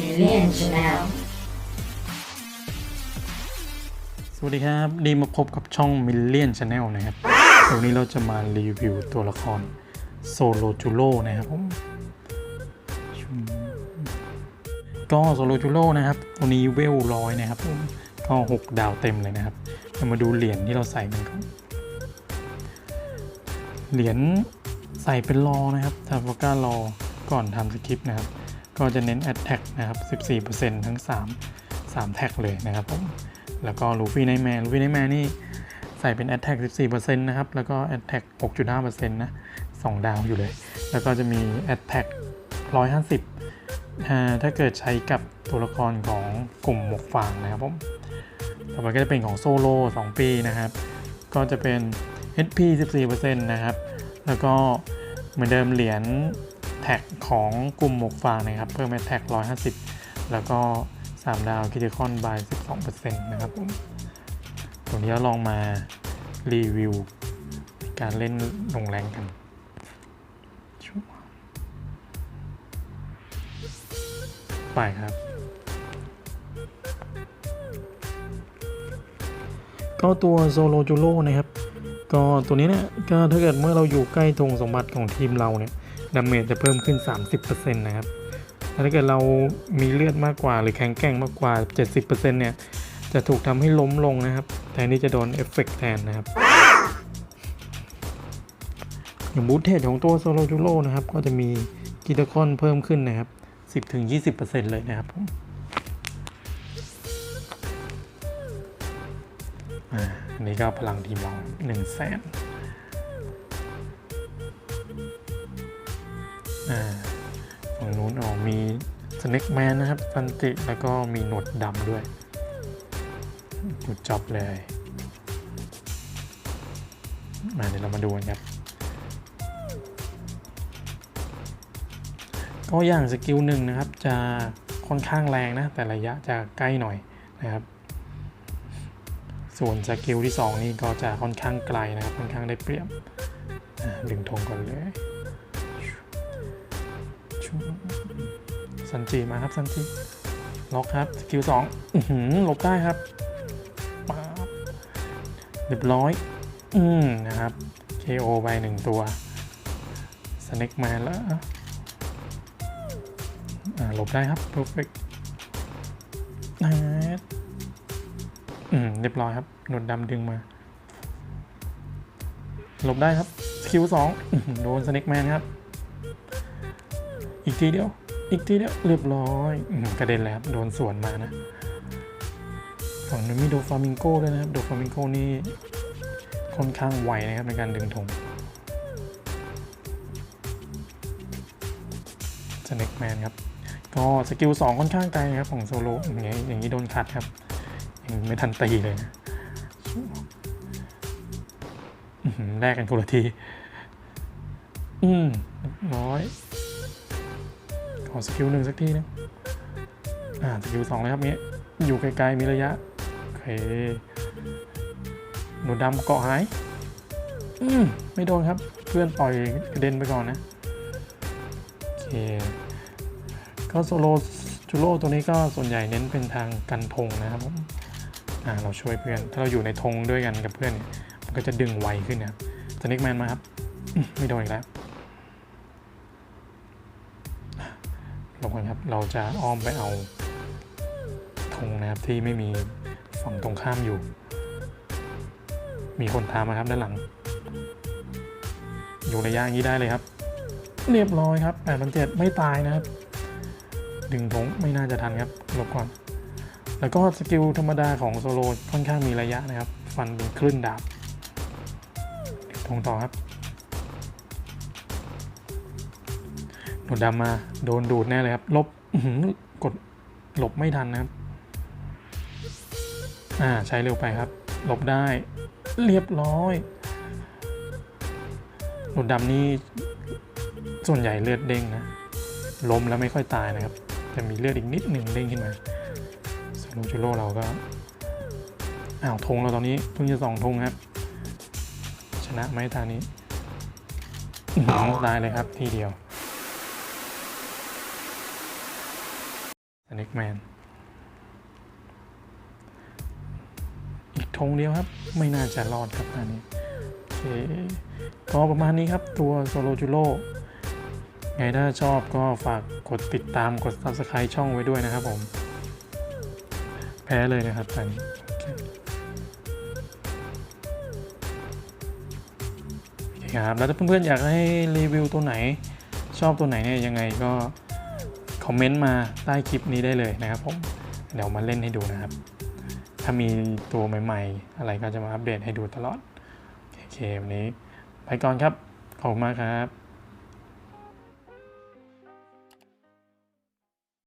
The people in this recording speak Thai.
Million Chanel สวัสดีครับดีมาพบกับช่อง Million Channel นะครับวันนี้เราจะมารีวิวตัวละครโซโลจูโร่นะครับผมก็โซโลจูโร่นะครับตัวนี้เวลร้อยนะครับผมก็ 6 ดาวเต็มเลยนะครับเรามาดูเหรียญที่เราใส่กันก่อนเหรียญใส่เป็นรอนะครับทาโฟก้ารอก่อนทำสคริปต์นะครับ ก็จะเน้น Attack นะครับ 14%ทั้ง 3 3 แท็กเลยนะครับผม แล้วก็ลูฟี่ไนแมนลูฟี่ไนแมนนี่ใส่เป็น Attack 14%นะครับ แล้วก็ Attack 6.5%นะ2ดาวอยู่เลย แล้วก็จะมี Attack 150 ถ้าเกิดใช้กับตัวละครของกลุ่มหมวกฟางนะครับผม ต่อไปก็จะเป็นของโซโล่2ปีนะครับ ก็จะเป็น HP 14%นะครับ แล้วก็เหมือนเดิมเหรียญ แท็กของกลุ่มหมวกฟางนะครับ เพิ่มเป็นแท็ก150 แล้วก็ 3 ดาวคิติคอนบาย12%นะครับผมตัวนี้เราลองมารีวิว การเล่นลงแรงกันไปครับ ก็ตัวโซโลจูโร่นะครับ ก็ตัวนี้เนี่ยก็ถ้าเกิดเมื่อเราอยู่ใกล้ธงสมบัติของทีมเราเนี่ย ดาเมจจะเพิ่มขึ้น 30%นะครับถ้าเกิดเรามีเลือดมากกว่าหรือแข็งแกร่งมากกว่า 70%เนี่ย จะถูกทำให้ล้มลงนะครับ แทนที่จะโดนเอฟเฟกต์แทนนะครับอย่างบูทเทสของตัวโซโลจูโร่นะครับ ก็จะมีกิตาคอนเพิ่มขึ้นนะครับ 10-20%เลยนะครับผมอ่าอันนี้ก็พลังทีมเรา1 0 0 0 0แสน ฝั่งนู้นออกมีสเน็กแมนนะครับฟันติแล้วก็มีหนวดดำด้วยกูจอบเลยมาเดี๋ยวเรามาดูกันครับ ก็อย่างสกิลหนึ่งนะครับ จะค่อนข้างแรงนะ แต่ระยะจะใกล้หน่อยนะครับ ส่วนสกิลที่ 2 นี่ก็จะค่อนข้างไกลนะครับ ค่อนข้างได้เปรียบดึงธงก่อนเลย สันจีมาครับสันจีล็อกครับสกิลสองหือหลบได้ครับป๊าบเรียบร้อย อืมนะครับ KO ไปหนึ่งตัวสเน็กมนแล้วหลบได้ครับ perfect อืมเรียบร้อยครับหนวดดำดึงมา หลบได้ครับสกิลสองโดนสเน็กแมนครับ อีกทีเดียว อีกทีเดียว เรียบร้อยกระเด็นเลยครับโดนสวนมานะฝั่งนู้มีโดฟามิงโก้ด้วยนะครับ โดฟามิงโก้นี่ค่อนข้างไวนะครับในการดึงธงสเน็กแมนครับ ก็สกิลสองค่อนข้างไกลนะครับของโซโลอย่างเงี้ยอย่างนี้โดนคัดครับยังไม่ทันตีเลยนะแลกกันคนละที อืมร้อย อสกิลหนึ่งสักทีนึงอ่าสกิลสองเลยครับเนี้ยอยู่ไกลๆมีระยะโอเคหนูดำเกาะหายอืมไม่โดนครับ เพื่อนปล่อยกระเด็นไปก่อนนะโอเคก็โซโลจูโร่ตัวนี้ก็ส่วนใหญ่เน้นเป็นทางกันธงนะครับผมอ่าเราช่วยเพื่อน ถ้าเราอยู่ในธงด้วยกันกับเพื่อน มันก็จะดึงไวขึ้นนะครับสน็กแมนมาครับ ไม่โดนอีกแล้ว ลงกันครับเราจะอ้อมไปเอาธงนะครับที่ไม่มีฝั่งตรงข้ามอยู่ มีคนตามมาครับด้านหลัง อยู่ระยะอย่างนี้ได้เลยครับ เรียบร้อยครับแปดพันเจ็ดไม่ตายนะครับ ดึงธงไม่น่าจะทันครับหลบก่อน แล้วก็สกิลธรรมดาของโซโลค่อนข้างมีระยะนะครับ ฟันเป็นคลื่นดาบธงต่อครับ หนวดดำมาโดนดูดแน่เลยครับลบอื้อหือกดหลบไม่ทันนะครับ อ่าใช้เร็วไปครับ หลบได้ เรียบร้อยหนวดดำนี่ส่วนใหญ่เลือดเด้งนะล้มแล้วไม่ค่อยตายนะครับ จะมีเลือดอีกนิดหนึ่งเด้งขึ้นมาสโลจูโร่เราก็อ้าวธงเราตอนนี้เพิ่งจะสองธงครับ ชนะไหมตานี้อื้อหือตายเลยครับทีเดียว ส เน็กแมน อีกธงเดียวครับ ไม่น่าจะรอดครับอันนี้โอเคก็ประมาณนี้ครับตัวโซโลจูโร่ไงถ้าชอบก็ฝากกดติดตามกด subscribe ช่องไว้ด้วยนะครับผม แพ้เลยนะครับตอนนี้โอเคโอเคครับแล้วถ้าเพื่อนๆอยากให้รีวิวตัวไหน ชอบตัวไหนเนี่ยยังไงก็ คอมเมนต์มาใต้คลิปนี้ได้เลยนะครับผม เดี๋ยวมาเล่นให้ดูนะครับ ถ้ามีตัวใหม่ๆ อะไรก็จะมาอัปเดตให้ดูตลอด โอเควันนี้ ไปก่อนครับ ขอบคุณมากครับ